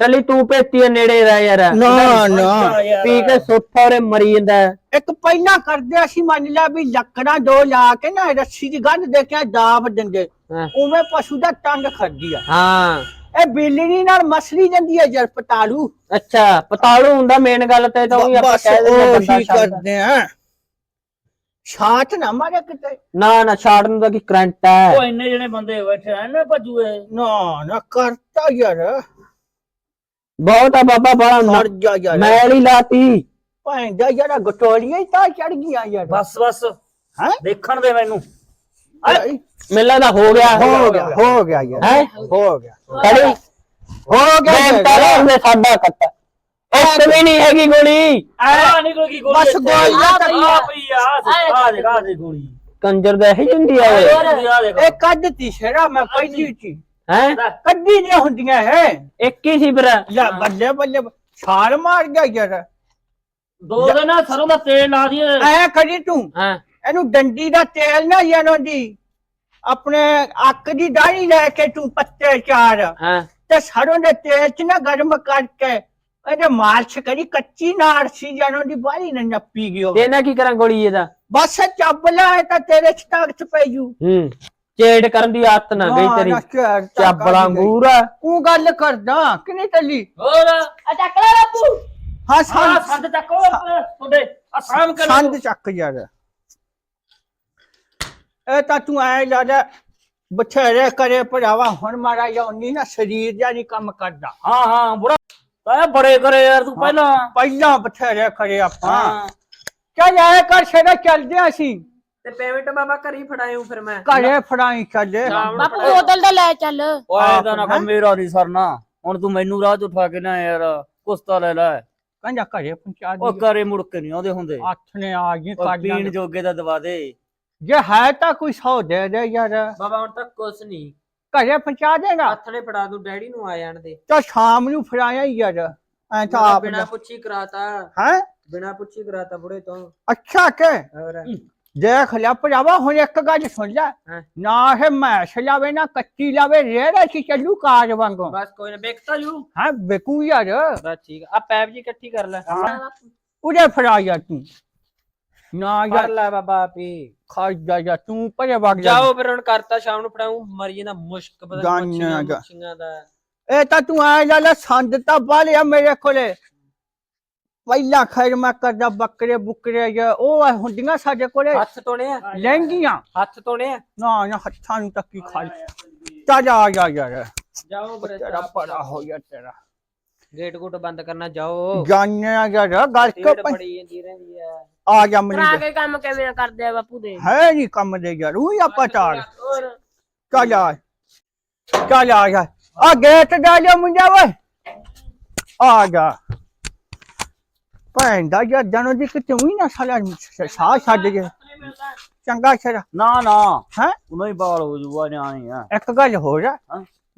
ਚੱਲੀ ਤੂੰ ਪੇਤੀ ਦੇ ਨੇੜੇ ਰਹਿ ਯਾਰ। ਨਾ ਨਾ। ਪੀ ਕੇ ਸੁੱਤਾ ਔਰੇ ਮਰੀ ਜਾਂਦਾ। ਇੱਕ ਪਹਿਲਾਂ ਕਰਦੇ ਅਸੀਂ ਮੰਨ ਲਿਆ ਵੀ ਲੱਕੜਾਂ ਦੋ ਲਾ ਕੇ ਨਾ ਰੱਸੀ ਦੀ ਗੰਢ ਦੇ ਕੇ ਦਾਬ ਦਿੰਦੇ। ਉਵੇਂ ਪਸ਼ੂ ਦਾ ਟੰਗ ਖੜਦੀ ਆ। ਹਾਂ। ਇਹ ਬਿੱਲਣੀ ਨਾਲ ਮਸਲੀ ਜਾਂਦੀ ਹੈ ਜਰ ਪਟਾਲੂ ਅੱਛਾ ਪਤਾਲੂ ਹੁੰਦਾ ਮੇਨ ਗੱਲ ਤੇ ਤਾਂ ਉਹੀ ਆਪਾਂ ਕਹਿ ਦਿੰਦੇ ਛੱਡਦਾ। ਕਰਦੇ ਆ। ਛਾਟ ਨਾ ਮਾਰੇ ਕਿਤੇ। ਨਾ ਨਾ ਛਾੜ ਨੂੰ ਤਾਂ ਕੀ ਕਰੰਟ ਹੈ। ਉਹ ਇੰਨੇ ਜਣੇ ਬੰਦੇ ਬੈਠੇ ਆ ਨਾ ਭੱਜੂਏ। ਨਾ ਨਾ ਕਰਤਾ ਯਾਰ। ਬਹੁਤ ਆ ਬਾਬਾ ਬੜਾ ਮਰ ਜਾ ਯਾਰ। ਮੈਲ ਹੀ ਲਾਤੀ। ਭੈਣ ਦਾ ਯਾਰ ਗਟੋਲੀਆਂ ਹੀ ਤਾਂ ਚੜ ਗਈਆਂ ਯਾਰ। ਬਸ ਬਸ। ਹੈਂ? ਦੇਖਣ ਦੇ ਮੈਨੂੰ। ਮੇਲਾ ਦਾ ਹੋ ਗਿਆ। ਹੋ ਗਿਆ ਹੋ ਗਿਆ ਯਾਰ। ਹੈ? ਹੋ ਗਿਆ। ਕੜੀ? ਹੋ ਗਿਆ ਮੈਂ ਯਾਰ। ਤਾਂ ਸਾਡਾ ਕੱਟਾ। ਇੱਕ ਵੀ ਨਹੀਂ ਹੈਗੀ ਗੋਲੀ। ਆ ਨਿਕਲ ਗਈ ਗੋਲੀ ਬਸ ਇੱਥੇ। ਗੋਲੀ ਆ ਆ ਭਈਆ ਪਈ ਆ ਆ। ਆ ਦੇ ਗੋਲੀ। ਕੰਜਰ ਦਾ ਇਹੀ ਹੁੰਦੀ ਆ ਓਏ। ਆ ਦੇਖ ਇਹ ਕੱਢਤੀ ਸ਼ੇਰਾ ਮੈਂ ਪਹਿਲੀ ਚ ਹੈ? ਕੱਢੀ ਨਹੀਂ ਹੁੰਦੀਆਂ ਹੈ ਇੱਕ ਹੀ ਸੀ ਫਿਰ। ਲੈ ਬੱਲੇ ਬੱਲੇ ਛਾਲ ਮਾਰ ਗਿਆ ਯਾਰ। ਦੋ ਦਿਨ ਸਰੋਂ ਦਾ ਤੇਲ ਲਾ ਦਈਏ। ਐ ਕਰੀ ਤੂੰ। ਹਾਂ। ਇਹਨੂੰ ਡੰਡੀ ਦਾ ਤੇਲ ਨਾ ਯਾਨੋਂ ਦੀ ਆਪਣੇ ਅੱਕ ਦੀ ਦਾੜੀ ਲੈ ਕੇ ਤੂੰ ਪੱਤੇ ਚਾਰ। ਹਾਂ। ਤੇ ਸਰੋਂ ਦੇ ਤੇਲ ਚ ਨਾ ਗਰਮ ਕਰਕੇ ਇਹਦੇ ਮਾਲਸ਼ ਕਰੀ ਕੱਚੀ ਨਾੜ ਸੀ ਜਾਨੋਂ ਦੀ ਬਾਹਲੀ ਨਾ ਨੱਪੀ ਗਿਓ ਤੇ ਨਾ ਕੀ ਕਰਾਂ ਗੋਲੀ ਇਹਦਾ? ਬਸ ਚੱਬਲਾ ਹੈ ਤਾਂ ਤੇਰੇ ਚ ਤਾਕਤ ਪੈ ਜੂ। ਹੂੰ। ਚੇੜ ਕਰਨ ਦੀ ਆਦਤ ਨਾ ਗਈ ਤੇਰੀ। ਚਾਬੜਾ ਅੰਗੂਰ ਆ। ਤੂੰ ਗੱਲ ਕਰਦਾ ਕਿਨੇ ਚੱਲੀ? ਹੋਰ? ਆ ਚੱਕ ਲੈ ਬਾਪੂ। ਹਾਂ ਸੰਦ ਸੰਦ ਚੱਕੋ ਤੁਹਾਡੇ ਆ ਸਾਮ ਕਰ ਸੰਦ ਚੱਕ ਯਾਰ। ਇਹ ਤਾਂ ਤੂੰ ਐ ਲਾਦਾ ਬਥੇਰੇ ਕਰੇ ਭਰਾਵਾ ਹੁਣ ਮਾਰਾ ਯਾਨੀ ਨਾ ਸਰੀਰ ਜਾਂ ਨਹੀਂ ਕੰਮ ਕਰਦਾ। ਹਾਂ ਹਾਂ ਬੁੜਾ ਤਾਇਆ ਬੜੇ ਕਰੇ ਯਾਰ ਤੂੰ ਪਹਿਲਾਂ। ਪਹਿਲਾਂ ਬਥੇਰੇ ਕਰੇ ਆਪਾਂ। ਚੱਲ ਆਏ ਕਰ ਛੇੜਾ ਚੱਲਦੇ ਆਂ ਅਸੀਂ। ਤੇ ਪੇਮੈਂਟ ਬਾਬਾ ਘਰੀ ਫੜਾਇਓ ਫਿਰ ਮੈਂ। ਘਰੇ ਫੜਾਈ ਚੱਲੇ। ਬਾਪੂ ਬੋਤਲ ਤਾਂ ਲੈ ਚੱਲ। ਓਏ ਦਾ ਨਾ ਕੰਮ ਮੇਰਾ ਨਹੀਂ ਸਰਨਾ ਹੁਣ ਤੂੰ ਮੈਨੂੰ ਰਾਹ ਚ ਉਠਾ ਕੇ ਨਾ ਯਾਰ ਕੁਸਤਾ ਲੈ ਲੈ। ਕਹਿੰਦਾ ਘਰੇ ਪਹੁੰਚਾ ਉਹ ਦੀ ਕਰੇ ਮੁੜ ਕੇ ਨਹੀਂ ਆਉਂਦੇ ਹੁੰਦੇ। ਅੱਠ ਨੇ ਆ ਗਈ ਉਹ ਪੀਣ ਜੋਗੇ ਦਾ ਦਵਾ ਦੇ। ਜੇ ਹੈ ਤਾਂ ਕੋਈ ਸੌ ਦੇ ਦੇ ਯਾਰ। ਬਾਬਾ ਹੁਣ ਤੱਕ ਕੁਛ ਨਹੀਂ। ਘਰੇ ਪਹੁੰਚਾ ਦੇਗਾ। ਹੱਥ ਨੇ ਫੜਾ ਦੂੰ ਡੈਡੀ ਨੂੰ ਆ ਜਾਣ ਦੇ। ਤਾਂ ਸ਼ਾਮ ਨੂੰ ਫੜਾਇਆ ਹੀ ਯਾਰ। ਐ ਤਾਂ ਆਪ ਬਿਨਾ ਪੁੱਛੀ ਕਰਾਤਾ। ਹੈ? ਬਿਨਾ ਪੁੱਛੀ ਕਰਾਤਾ ਬੁੜੇ ਤੋਂ। ਅੱਛਾ ਕੇ? ਹੋਰ। ਦੇਖ ਲਿਆ ਭਰਾਵਾ ਹੁਣ ਇੱਕ ਗੱਲ ਸੁਣ ਲੈ। ਹਾਂ। ਨਾ ਇਹ ਮੈਸ਼ ਲਾਵੇ ਨਾ ਕੱਚੀ ਲਾਵੇ ਰੇੜਾ ਸੀ ਚੱਲੂ ਕਾਜ ਵਾਂਗੂ। ਬਸ ਕੋਈ ਨਾ ਵੇਖਤਾ ਜੂ। ਹਾਂ ਬੇਕੂ ਯਾਰ। ਬਸ ਠੀਕ ਆ। ਆਹ ਪੈਪ ਜੀ ਇਕੱਠੀ ਕਰ ਲੈ। ਉਹਦੇ ਫੜਾ ਯਾਰ ਤੂੰ। ਨਾ ਕਰ ਯਾਰ। ਲੈ ਬਾਬਾ ਆਪੀ। ਖਾ ਜਾ ਜਾ ਤੂੰ ਪਰੇ ਵਗ ਜਾ। ਜਾਓ ਫਿਰ ਹੁਣ ਕਰਤਾ ਸ਼ਾਮ ਨੂੰ ਫੜਾਉਂ ਮਰ ਜਾਂਦਾ ਮੁਸ਼ਕ ਪਤਾ ਨੀ ਮੱਛੀਆਂ ਗਾ। ਮੁੱਛੀਆਂ ਦਾ। ਇਹ ਤਾਂ ਤੂੰ ਆ ਲੈ ਲੈ ਸੰਦ ਤਾਂ ਬਾਲਿਆ ਮੇਰੇ ਕੋਲੇ। ਪਹਿਲਾਂ ਖੈਰ ਮੈਂ ਕਰਦਾ ਬੱਕਰੇ ਬੁੱਕਰੇ ਜਾਂ ਉਹ ਆ ਹੁੰਦੀਆਂ ਸਾਡੇ ਕੋਲੇ। ਹੱਥ ਧੋਣੇ ਆ? ਲਹਿੰਗੀਆਂ। ਹੱਥ ਧੋਣੇ ਆ? ਨਾ ਨਾ ਹੱਥਾਂ ਨੂੰ ਤੱਕੀ ਖਾ ਚੱਲ ਆ ਜਾ ਯਾਰ ਜਾਓ ਫਿਰ ਤੇਰਾ ਪੜਾ ਹੋ ਗਿਆ ਤੇਰਾ। ਗੇਟ ਗੁੱਟ ਬੰਦ ਕਰਨਾ ਜਾਓ। ਜਾਣੇ ਆ ਯਾਰ ਗੱਲ ਕੇ ਢੀੜ ਬੜੀ ਜਾਂਦੀ ਰਹਿੰਦੀ ਆ। ਆ ਜਾ ਕਰਾ ਮੈਨੂੰ ਕੇ ਕੰਮ ਕਿਵੇਂ ਕਰਦੇ ਆ ਬਾਪੂ ਦੇ? ਹੈ ਨਹੀਂ ਕੰਮ ਦੇ ਯਾਰ ਉਹ ਆਪਾਂ ਚੱਲ ਆ। ਚੱਲ ਆ ਜਾ। ਆ ਗੇਟ ਡਾਲਿਆ ਮੁੰਡਾ ਵੇ ਆ ਜਾ। ਭੈਣ ਦਾ ਯਾਰ ਜਾਨੋ ਜੀ ਕਿਤੇ ਵੀ ਨਾ ਸਾਲਾ ਸਾਹ ਛੱਡ ਜੇ। ਚੰਗਾ ਛੜਾ ਨਾ ਨਾ। ਹੈ? ਉਹਨਾਂ ਹੀ ਬਾਲ ਹੋ ਜੂਗਾ ਨਿਆਣੇ ਆ। ਇੱਕ ਗੱਲ ਹੋ। ਜਾ।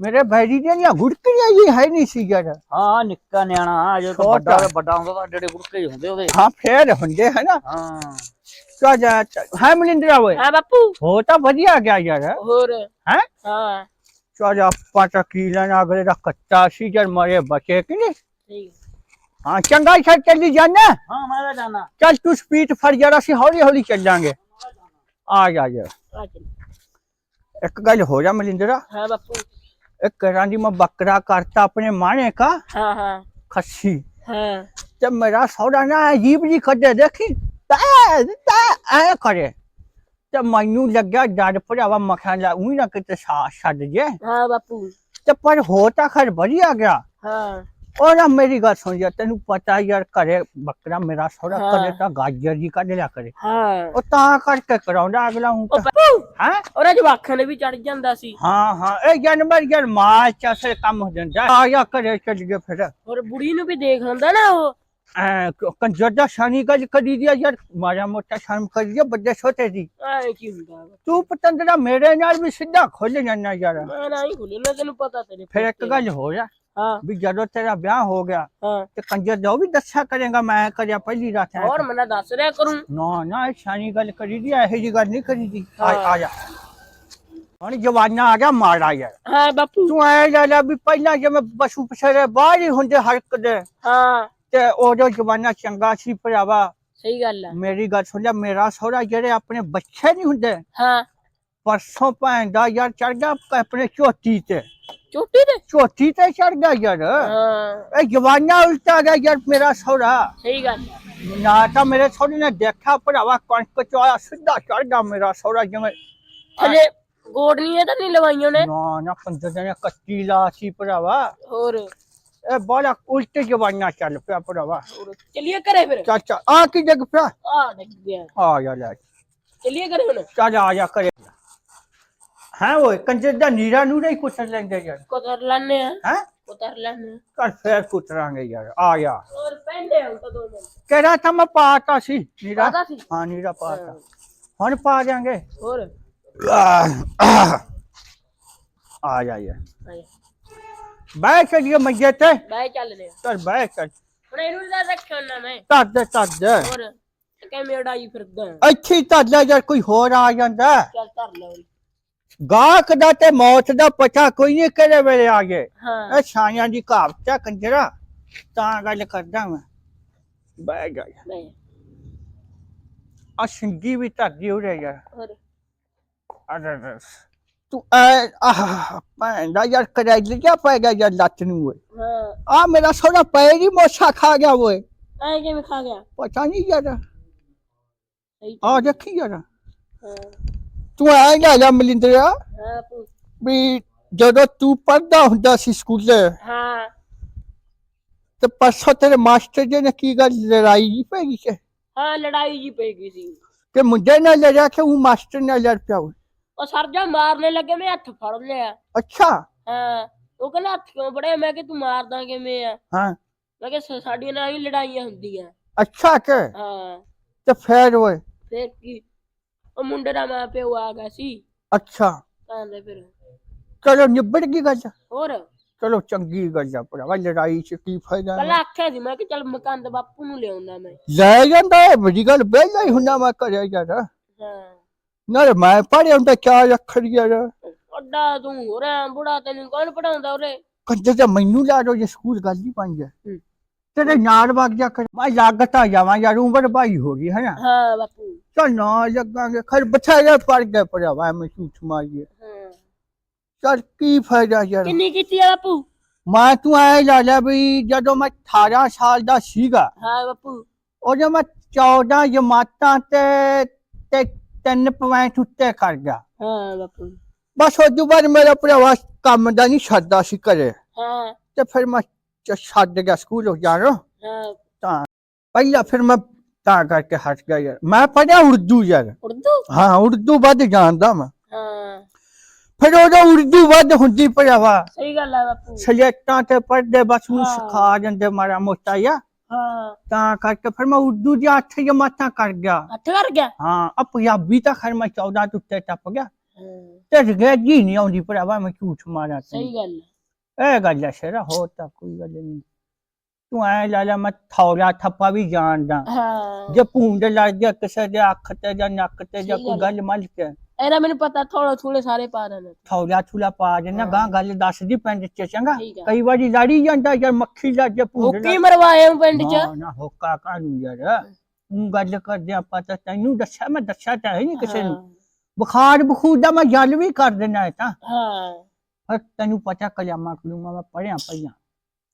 ਮੇਰੇ ਭੈੜੀ ਦੀਆਂ ਗੁੜਕੀਆਂ ਜੀ ਹੈ ਨਹੀਂ ਸੀ ਯਾਰ। ਹਾਂ ਨਿੱਕਾ ਨਿਆਣਾ ਆ ਜੇ। ਵੱਡਾ ਵੱਡਾ ਹੁੰਦਾ ਤਾਂ ਡੇੜੇ ਗੁੜਕੇ ਹੁੰਦੇ ਉਹਦੇ। ਹਾਂ ਫੇਰ ਹੁੰਦੇ ਹੈ ਨਾ। ਹਾਂ। ਚੱਲ ਜਾ। ਹੈ ਮਲਿੰਦਰਾ ਵੇ ਹਾਂ ਬਾਪੂ। ਹੋ ਤਾਂ ਵਧੀਆ ਗਿਆ ਯਾਰ। ਹੋਰ। ਹੈ? ਹਾਂ। ਚੱਲ ਆਪਾਂ ਤਾਂ ਕੀ ਲੈਣਾ ਅਗਲੇ ਦਾ ਕੱਟਾ ਸੀ ਜਦ ਮਰੇ ਬਚੇ ਕਿ ਨਹੀਂ? ਠੀਕ ਹਾਂ ਚੰਗਾ ਛੱਡ ਚੱਲੀ ਜਾਣਾ ਹਾਂ ਮੈਂ ਤਾਂ ਜਾਣਾ ਚੱਲ ਤੂੰ ਸਪੀਡ ਫੜ ਜਾ ਅਸੀਂ ਹੌਲੀ ਹੌਲੀ ਚੱਲਾਂਗੇ। ਆ ਜਾ ਜਾ। ਆ ਚੱਲ। ਇੱਕ ਗੱਲ ਹੋ ਜਾ ਮਲਿੰਦਰਾ। ਹਾਂ ਬਾਪੂ। ਇੱਕ ਕਰਾਂ ਦੀ ਮੈਂ ਬੱਕਰਾ ਕਰਤਾ ਆਪਣੇ ਮਾਣੇ ਕਾ। ਹਾਂ ਹਾਂ। ਖੱਸੀ। ਹਾਂ। ਤੇ ਮੇਰਾ ਸੌਦਾ ਨਾ ਅਜੀਬ ਜੀ ਕੱਢੇ ਦੇਖੀ। ਤਾਂ ਤਾਂ ਐ ਕਰੇ ਤੇ ਮੈਨੂੰ ਲੱਗਿਆ ਡਰ ਭਰਾਵਾ ਮਖਾਂ ਲਾ ਉਹੀ ਨਾ ਕਿਤੇ ਸਾਹ ਛੱਡ ਜੇ। ਹਾਂ ਬਾਪੂ। ਤੇ ਪਰ ਹੋ ਤਾਂ ਖਰ ਵਧੀਆ ਗਿਆ। ਹਾਂ। ਉਹ ਨਾ ਮੇਰੀ ਗੱਲ ਸੁਣ ਜਾ ਤੈਨੂੰ ਪਤਾ ਯਾਰ ਘਰੇ ਬੱਕਰਾ ਮੇਰਾ ਸੋਹਰਾ ਹਾਂ। ਤਾਂ ਗਾਜਰ ਜੀ ਕੱਢ ਲਿਆ ਕਰੇ। ਹਾਂ। ਉਹ ਤਾਂ ਕਰਕੇ ਕਰਾਉਂਦਾ ਅਗਲਾ ਹੁਣ ਉਹ ਬੱਪੂ ਹਾਂ? ਉਹਦੇ ਜਵਾਖਾਂ ਨੇ ਵੀ ਚੜ ਜਾਂਦਾ ਸੀ। ਹਾਂ ਹਾਂ। ਇਹ ਜਾਨਵਰ ਯਾਰ ਮਾਲ ਚ ਅਸਲ ਕੰਮ ਹੋ ਜਾਂਦਾ। ਆ ਜਾ ਕਰੇ ਚੱਲ ਗਏ ਫਿਰ। ਹੋਰ ਬੁੜੀ ਨੂੰ ਵੀ ਦੇਖ ਲੈਂਦਾ ਨਾ ਉਹ। ਐ ਕੰਜਰ ਦਾ ਸ਼ਾਨੀ ਗੱਲ ਕਰੀ ਦਿਆ ਯਾਰ। ਮਾਰਾ ਮੋਟਾ ਸ਼ਰਮ ਕਰੀ ਦਿਆ ਵੱਡੇ ਛੋਟੇ ਦੀ। ਐ ਕੀ ਹੁੰਦਾ ਵਾ। ਤੂੰ ਪਤੰਦਰਾ ਮੇਰੇ ਨਾਲ ਵੀ ਸਿੱਧਾ ਖੁੱਲ ਜਾਂਦਾ ਯਾਰ। ਮੈਂ ਨਾ ਹੀ ਖੁੱਲੇ ਨਾ ਤੈਨੂੰ ਪਤਾ ਤੇਰੇ ਫਿਰ ਇੱਕ ਗੱਲ ਹੋ ਜਾ ਹਾਂ ਵੀ ਜਦੋਂ ਤੇਰਾ ਵਿਆਹ ਹੋ ਗਿਆ ਹਾਂ ਤੇ ਕੰਜਰ ਦਾ ਉਹ ਵੀ ਦੱਸਿਆ ਕਰੇਗਾ ਮੈਂ ਕਰਿਆ ਪਹਿਲੀ ਰਾਤ ਐਂ ਹੋਰ ਮੈਂ ਦੱਸ ਰਿਹਾ ਕਰੂੰ ਨਾ ਨਾ ਇਹ ਸ਼ਾਨੀ ਗੱਲ ਕਰੀ ਦੀ ਇਹੋ ਜੀ ਗੱਲ ਨਹੀਂ ਕਰੀ ਦੀ ਆ ਹਾਂ। ਆ ਜਾ ਹੁਣ ਜਵਾਨਾ ਆ ਗਿਆ ਮਾੜਾ ਯਾਰ ਹਾਂ ਬਾਪੂ ਤੂੰ ਐ ਲੈ ਵੀ ਪਹਿਲਾਂ ਜਿਵੇਂ ਪਸ਼ੂ ਪਛੜੇ ਬਾਹਰ ਹੀ ਹੁੰਦੇ ਹਰਕਦੇ ਹਾਂ ਤੇ ਉਦੋਂ ਜਵਾਨਾ ਚੰਗਾ ਸੀ ਭਰਾਵਾ ਸਹੀ ਗੱਲ ਹੈ ਮੇਰੀ ਗੱਲ ਸੁਣ ਲੈ ਮੇਰਾ ਸਹੁਰਾ ਜਿਹੜੇ ਆਪਣੇ ਬੱਚੇ ਨਹੀਂ ਹੁੰਦੇ ਹਾਂ ਪਰਸੋਂ ਭੈਣ ਦਾ ਯਾਰ ਚੜ ਗਿਆ ਆਪਣੇ ਝੋਟੀ ਤੇ ਚੋਟੀ ਤੇ ਝੋਟੀ ਤੇ ਚੜ ਗਿਆ ਯਾਰ ਹਾਂ ਇਹ ਜਵਾਨਾ ਉਲਟਾ ਗਿਆ ਯਾਰ ਮੇਰਾ ਸਹੁਰਾ ਸਹੀ ਗੱਲ ਹੈ ਨਾ ਤਾਂ ਮੇਰੇ ਸਹੁਰੇ ਨੇ ਦੇਖਿਆ ਭਰਾਵਾ ਕਣਕ ਚੋਇਆ ਸਿੱਧਾ ਚੜ ਗਿਆ ਮੇਰਾ ਸਹੁਰਾ ਜਿਵੇਂ ਹਲੇ ਗੋਡਨੀਆਂ ਤਾਂ ਨਹੀਂ ਲਵਾਈਆਂ ਨੇ ਨਾ ਨਾ ਪੰਜ ਦਿਨ ਕੱਟੀ ਲਾ ਸੀ ਭਰਾਵਾ ਹੋਰ ਇਹ ਬੜਾ ਉਲਟ ਜਵਾਨਾ ਚੱਲ ਪਿਆ ਭਰਾਵਾ ਹੋਰ ਚਲਿਏ ਘਰੇ ਫਿਰ ਚਾਚਾ ਆ ਕੀ ਜਗ ਪਿਆ ਆ ਡਿੱਗ ਗਿਆ ਆ ਜਾ ਲੈ ਚਲਿਏ ਘਰੇ ਹੁਣ ਚੱਲ ਆ ਜਾ ਕਰੇ ਹਾਂ ਓਏ ਕੰਜਰ ਦਾ ਨੀਰਾ ਨੂੰ ਨਹੀਂ ਕੁੱਟ ਲੈਂਦੇ ਯਾਰ। ਕੁਤਰ ਲੈਣੇ ਆ? ਹੈ? ਕੁਤਰ ਲੈਣੇ ਕਰ ਫੇਰ ਕੁੱਟਰਾਂਗੇ ਯਾਰ ਆ ਜਾ ਹੋਰ ਪਹਿਲੇ ਹੁਣ ਤਾਂ ਦੋ ਮਿੰਟ ਕਿਹੜਾ ਤਾਂ ਮੈਂ ਪਾਤਾ ਸੀ ਨੀਰਾ? ਪਤਾ ਸੀ? ਹਾਂ ਨੀਰਾ ਪਾਤਾ। ਹੁਣ ਪਾ ਜਾਾਂਗੇ ਹੋਰ? ਆ ਜਾ ਯਾਰ। ਬਹਿ ਚਲੀਏ ਮੰਜੇ ਤੇ। ਬਾਏ ਚੱਲਦੇ ਚੱਲ ਬਹਿ ਚੱਲ। ਹੁਣ ਇਹਨੂੰ ਤਾਂ ਰੱਖਣ ਨਾ ਮੈਂ। ਤੱਦ ਤੱਦ ਹੋਰ? ਕਿਵੇਂ ਉਡਾਈ ਫਿਰਦਾ? ਇੱਥੇ ਹੀ ਤੱਦ ਲੈ ਯਾਰ ਕੋਈ ਹੋਰ ਆ ਜਾਂਦਾ। ਚੱਲ ਧਰ ਲੈ। ਗਾਹਕ ਦਾ ਤੇ ਮੌਤ ਦਾ ਪਤਾ ਕੋਈ ਨਹੀਂ ਕਿਹੜੇ ਵੇਲੇ ਆ ਗਏ ਹਾਂ। ਇਹ ਛਾਇਆਂ ਦੀ ਕਹਾਵਤ ਹੈ ਕੰਜਰਾ ਤਾਂ ਗੱਲ ਕਰਦਾ ਮੈਂ। ਬਹਿ ਜਾ। ਨਹੀਂ ਆ ਸਿੰਗੀ ਵੀ ਧਰਦੀ ਹੋ ਰਹੀ ਯਾਰ। ਹੋਰ? ਅਰੇ। ਤੂੰ ਆਹ ਭੈਣ ਦਾ ਯਾਰ ਕਰਾਈ ਲਿਆ ਪਏਗਾ ਯਾਰ ਲੱਤ ਨੂੰ ਓਏ। ਹਾਂ। ਆ ਮੇਰਾ ਸੋਹਣਾ ਪੈਰ ਹੀ ਮੋਛਾ ਖਾ ਗਿਆ ਓਏ। ਐ ਕਿਵੇਂ ਖਾ ਗਿਆ? ਪਤਾ ਨਹੀਂ ਯਾਰ। ਆ ਦੇਖੀ ਯਾਰ। ਹਾਂ। ਤੂੰ ਐ ਲੈ ਜਾ ਮਲਿੰਦਰਿਆ ਹਾਂ ਪੂ ਵੀ ਜਦੋਂ ਤੂੰ ਪੜਦਾ ਹੁੰਦਾ ਸੀ ਸਕੂਲੇ ਹਾਂ। ਤੇ ਪਰਸੋਂ ਤੇਰੇ ਮਾਸਟਰ ਜੀ ਨੇ ਕੀ ਗੱਲ ਲੜਾਈ ਜੀ ਪੈ ਗਈ ਕਿ? ਹਾਂ ਲੜਾਈ ਜੀ ਪੈ ਗਈ ਸੀ। ਕਿ ਮੁੰਡੇ ਨਾਲ ਲੜਿਆ ਕਿ ਉਹ ਮਾਸਟਰ ਨਾਲ ਲੜ ਪਿਆ ਉਹ। ਸਰਜਾ ਮਾਰਨੇ ਲੱਗੇ ਮੈਂ ਹੱਥ ਫੜ ਲਿਆ। ਅੱਛਾ। ਹਾਂ ਉਹ ਕਹਿੰਦਾ ਹੱਥ ਕਿਉਂ ਫੜਿਆ? ਮੈਂ ਕਿ ਤੂੰ ਮਾਰਦਾ ਕਿਵੇਂ ਆ? ਹਾਂ। ਮੈਂ ਕਿ ਸਾਡੀਆਂ ਨਾਲ ਹੀ ਲੜਾਈਆਂ ਹੁੰਦੀਆਂ। ਅੱਛਾ ਕਿ? ਹਾਂ। ਤੇ ਫੇਰ ਓਏ। ਫਿਰ ਕੀ? ਉਹ ਮੁੰਡੇ ਦਾ ਮਾਂ ਪਿਓ ਆ ਗਿਆ ਸੀ। ਅੱਛਾ। ਤਾਂ ਦੇ ਫਿਰ। ਚਲੋ ਨਿਬੜ ਗਈ ਗੱਲ। ਹੋਰ? ਚਲੋ ਚੰਗੀ ਗੱਲ ਆ ਭਰਾਵਾ ਲੜਾਈ ਚ ਕੀ ਫਾਇਦਾ। ਪਹਿਲਾਂ ਆਖਿਆ ਸੀ ਮੈਂ ਕਿ ਚੱਲ ਮਕੰਦ ਬਾਪੂ ਨੂੰ ਲਿਆਉਂਦਾ ਮੈਂ। ਲੈ ਜਾਂਦਾ ਹੈ ਬੜੀ ਗੱਲ ਬਹਿਲਾ ਹੀ ਹੁੰਦਾ ਮੈਂ ਕਰਿਆ ਯਾਰ। ਹਾਂ। ਨਾਲੇ ਮੈਂ ਪੜਿਆ ਹੁੰਦਾ ਚਾਰ ਅੱਖਰ ਯਾਰ। ਅੱਡਾ ਤੂੰ ਹੋ ਰਿਹਾ ਬੁੜਾ ਤੈਨੂੰ ਕੌਣ ਪੜਾਉਂਦਾ ਉਰੇ? ਕੰਜਰ ਤੇ ਮੈਨੂੰ ਲਾ ਦੋ ਜੇ ਸਕੂਲ ਗੱਲ ਹੀ ਬਣ ਗਿਆ ਹੂੰ। ਤੇਰੇ ਨਾਲ ਵਗ ਜਾ ਕਰ। ਮੈਂ ਲੱਗਤਾ ਜਾਵਾਂ ਯਾਰ ਉਮਰ ਭਾਈ ਹੋ ਗਈ ਹੈ ਨਾ ਹਾਂ ਬਾਪੂ। ਚੱਲ ਨਾ ਲੱਗਾਂਗੇ। ਖਰ ਬਥੇਰੇ ਪੜ ਗਏ ਭਰਾਵਾ ਮੈਂ ਝੂਠ ਮਾਰੀਏ। ਹਾਂ। ਚੱਲ ਕੀ ਫਾਇਦਾ ਯਾਰ? ਕਿੰਨੀ ਕੀਤੀ ਆ ਬਾਪੂ? ਮੈਂ ਤੂੰ ਐ ਲਾ ਲਿਆ ਵੀ ਜਦੋਂ ਮੈਂ 18 ਸਾਲ ਦਾ ਸੀਗਾ ਹਾਂ ਬਾਪੂ। ਉਦੋਂ ਮੈਂ 14 ਜਮਾਤਾਂ ਤੇ ਤੇ ਤਿੰਨ ਪੁਆਇੰਟ ਉੱਤੇ ਕਰ ਗਿਆ। ਹਾਂ ਬਾਪੂ। ਬਸ ਉਦੋਂ ਬਾਅਦ ਮੇਰਾ ਭਰਾਵਾ ਕੰਮ ਦਾ ਨਹੀਂ ਛੱਡਦਾ ਸੀ ਘਰੇ। ਹਾਂ। ਤੇ ਫਿਰ ਮੈਂ ਚ- ਛੱਡ ਗਿਆ ਸਕੂਲ ਜਾਣਾ ਹਾਂ ਪਹਿਲਾਂ ਫਿਰ ਮੈਂ ਤਾਂ ਕਰਕੇ ਹਟ ਗਿਆ ਯਾਰ ਮੈਂ ਪੜਿਆ ਉਰਦੂ ਯਾਰ ਉਰਦੂ ਹਾਂ ਉਰਦੂ ਵੱਧ ਜਾਣਦਾ ਮੈਂ ਹਾਂ ਫਿਰ ਉਹਦਾ ਉਰਦੂ ਵੱਧ ਹੁੰਦੀ ਭਰਾਵਾ ਸਹੀ ਗੱਲ ਆ ਬਾਪੂ ਸਲੇਟਾਂ ਤੇ ਪੜਦੇ ਬਸ ਨੂੰ ਹਾਂ। ਸਿਖਾ ਜਾਂਦੇ ਮਾਰਾ ਮੋਟਾ ਯਾ ਹਾਂ ਤਾਂ ਕਰਕੇ ਫਿਰ ਮੈਂ ਉਰਦੂ ਦੀ ਅੱਠ ਜਮਾਤਾਂ ਕਰ ਗਿਆ ਹੱਥ ਕਰ ਗਿਆ ਹਾਂ ਆ ਪੰਜਾਬੀ ਤਾਂ ਖਰ ਮੈਂ 14 ਤੋਂ ਉੱਤੇ ਟੱਪ ਗਿਆ ਹਾਂ ਤੇ ਰਗੈਜੀ ਨਹੀਂ ਆਉਂਦੀ ਭਰਾਵਾ ਮੈਂ ਝੂਠ ਮਾਰਾਂ ਤੈਨੂੰ। ਸਹੀ ਗੱਲ ਆ। ਇਹ ਗੱਲ ਹੈ ਸ਼ੇਰਾ ਹੋਰ ਤਾਂ ਕੋਈ ਗੱਲ ਨਹੀਂ ਤੂੰ ਐ ਲਾ ਲਾ ਮੈਂ ਥੌਲਾ ਥੱਪਾ ਵੀ ਜਾਣਦਾ। ਹਾਂ। ਜੇ ਭੂੰਡ ਲੱਗ ਗਿਆ ਕਿਸੇ ਦੇ ਅੱਖ ਤੇ ਜਾਂ ਨੱਕ ਤੇ ਜਾਂ ਕੋਈ ਗੱਲ ਮਲ ਕੇ। ਇਹਦਾ ਮੈਨੂੰ ਪਤਾ ਥੋੜਾ ਥੋੜੇ ਸਾਰੇ ਪਾ ਦੇਣੇ। ਥੌਲਾ ਥੁਲਾ ਪਾ ਦੇਣਾ। ਗਾਂ ਗੱਲ ਦੱਸਦੀ ਪਿੰਡ ਚ ਚੰਗਾ? ਆ। ਕਈ ਵਾਰੀ ਲੜੀ ਜਾਂਦਾ ਯਾਰ ਮੱਖੀ ਲੱਗ ਜਾ ਭੂੰਡ ਮੁੱਕੀ ਮਰਵਾਏ ਹੂੰ ਪਿੰਡ ਚ? ਨਾ ਹੋਕਾ ਕਾਨੂੰ ਯਾਰ? ਉਹ ਗੱਲ ਕਰਦੇ ਆਪਾਂ ਤਾਂ ਤੈਨੂੰ ਦੱਸਿਆ ਮੈਂ ਦੱਸਿਆ ਤਾਂ ਹੈ ਨਹੀਂ ਕਿਸੇ ਨੂੰ। ਬੁਖਾਰ ਬਖੂਰ ਦਾ ਮੈਂ ਜਲ ਵੀ ਕਰ ਦੇਣਾ ਹੈ ਤਾਂ। ਹਾਂ। ਪਰ ਤੈਨੂੰ ਪਤਾ ਕਲਿਆਮਾ ਕਲੂਮਾ ਮੈਂ ਪੜਿਆ ਪਹਿਲਾਂ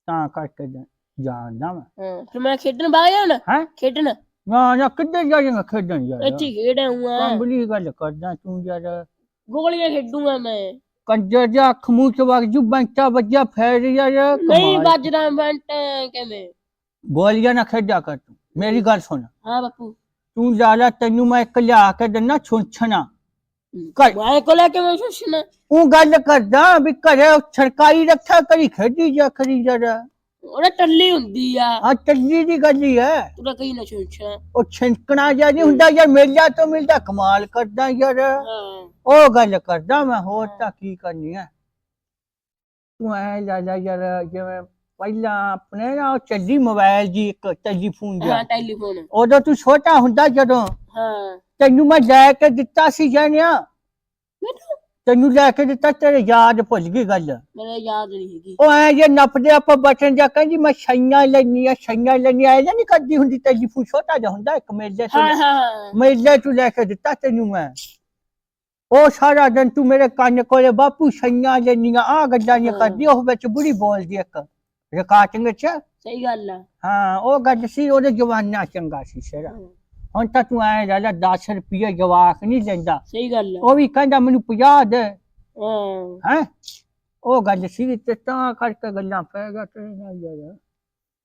ਤਾਂ ਕਰਕੇ ਜਾ- ਜਾਣਦਾ ਮੈਂ ਹਾਂ ਫਿਰ ਮੈਂ ਖੇਡਣ ਬਾਗ ਜਾਣਾ? ਹੈਂ? ਖੇਡਣ? ਨਾ ਨਾ ਕਿੱਧਰ ਜਾਏਗਾ ਖੇਡਣ ਯਾਰ ਇੱਥੇ ਖੇਡਾਂ ਹੂੰ ਕੰਬਲੀ ਗੱਲ ਕਰਦਾ ਤੂੰ ਯਾਰ। ਗੋਲੀਆਂ ਖੇਡੂਗਾ ਮੈਂ। ਕੰਜਰ ਜਿਹਾ ਅੱਖ ਮੂੰਹ ਚ ਵਗ ਜੂ ਬੰਟਾ ਵੱਜਾ ਫੈਰ ਯਾਰ ਨਹੀਂ। ਵੱਜਦਾ ਬੰਟ ਕਿਵੇਂ? ਗੋਲੀਆਂ ਨਾ ਖੇਡਿਆ ਕਰ ਤੂੰ। ਮੇਰੀ ਗੱਲ ਸੁਣ। ਹਾਂ ਬਾਪੂ। ਤੂੰ ਜ਼ਿਆਦਾ ਤੈਨੂੰ ਮੈਂ ਇੱਕ ਲਿਆ ਕੇ ਦਿੰਨਾ ਛੁੰਛਣਾ। ਕਰ ਮੈਂ ਕੋ ਲੈ ਕੇ ਮੈਂ ਸ਼ੁਸ਼ਨਾ ਉਹ ਗੱਲ ਕਰਦਾ ਵੀ ਘਰੇ ਛੜਕਾਈ ਰੱਖਿਆ ਕਰੀ ਖੇਡੀ ਜਾ ਕਰੀ ਜਰਾ। ਉਹਨੇ ਟੱਲੀ ਹੁੰਦੀ ਆ। ਆ ਚੱਲੀ ਦੀ ਗੱਲ ਹੀ ਹੈ। ਤੂੰ ਕਹੀ ਨਾ ਸ਼ੁਸ਼ਨਾ ਉਹ ਛਿੰਕਣਾ ਜਾਂ ਨਹੀਂ ਹੁੰਦਾ ਯਾਰ ਮੇਲਾ ਤੋਂ ਮਿਲਦਾ ਕਮਾਲ ਕਰਦਾ ਯਾਰ। ਹਾਂ। ਉਹ ਗੱਲ ਕਰਦਾ ਮੈਂ ਹੋਰ ਤਾਂ ਕੀ ਕਰਨੀ ਹੈ। ਤੂੰ ਐ ਲੈ ਲੈ ਯਾਰ ਜਿਵੇਂ ਪਹਿਲਾਂ ਆਪਣੇ ਨਾ ਉਹ ਚੱਲੀ ਮੋਬਾਈਲ ਜੀ ਇੱਕ ਟੈਲੀਫੋਨ ਹਾਂ ਜਿਹਾ ਟੈਲੀਫੋਨ। ਉਦੋਂ ਤੂੰ ਛੋਟਾ ਹੁੰਦਾ ਜਦੋਂ। ਹਾਂ। ਤੈਨੂੰ ਮੈਂ ਲੈ ਕੇ ਦਿੱਤਾ ਸੀ ਜਾਨਿਆ ਮੈਨੂੰ? ਤੈਨੂੰ ਲੈ ਕੇ ਦਿੱਤਾ ਤੇਰੇ ਯਾਦ ਭੁੱਲ ਗਈ ਗੱਲ। ਮੇਰੇ ਯਾਦ ਨਹੀਂ ਹੈਗੀ। ਉਹ ਐ ਜੇ ਨੱਪਦੇ ਆਪਾਂ ਬਟਨ ਜਾ ਕਹਿੰਦੀ ਮੈਂ ਛਈਆਂ ਲੈਣੀ ਆ ਛਈਆਂ ਲੈਣੀ ਆ ਇਹ ਨਹੀਂ ਕਰਦੀ ਹੁੰਦੀ ਟੈਲੀਫੋਨ ਛੋਟਾ ਜਿਹਾ ਹੁੰਦਾ ਇੱਕ ਮੇਲੇ ਤੋਂ ਹਾਂ ਹਾਂ ਮੇਲੇ ਤੋਂ ਲੈ ਕੇ ਦਿੱਤਾ ਤੈਨੂੰ ਮੈਂ। ਉਹ ਸਾਰਾ ਦਿਨ ਤੂੰ ਮੇਰੇ ਕੰਨ ਕੋਲੇ ਬਾਪੂ ਛਈਆਂ ਲੈਣੀਆਂ ਆ ਗੱਲਾਂ ਨਹੀਂ ਹਾਂ। ਕਰਦੀ ਉਹ ਵਿੱਚ ਬੁੜੀ ਬੋਲਦੀ ਇੱਕ ਰਿਕਾਰਡਿੰਗ ਚ। ਸਹੀ ਗੱਲ ਆ। ਹਾਂ ਉਹ ਗੱਲ ਸੀ ਉਹਦੇ ਜਵਾਨਾ ਚੰਗਾ ਸੀ ਸ਼ੇਰਾ। ਹੁਣ ਤਾਂ ਤੂੰ ਐ ਲੈ ਲੈ 10 ਰੁਪਏ ਜਵਾਕ ਨਹੀਂ ਲੈਂਦਾ। ਸਹੀ ਗੱਲ ਆ। ਉਹ ਵੀ ਕਹਿੰਦਾ ਮੈਨੂੰ 50 ਦੇ। ਹਾਂ। ਹੈ? ਉਹ ਗੱਲ ਸੀ ਤੇ ਤਾਂ ਕਰਕੇ ਗੱਲਾਂ ਪੈ ਗਿਆ ਤੇਰੇ ਨਾਲ ਯਾਰ।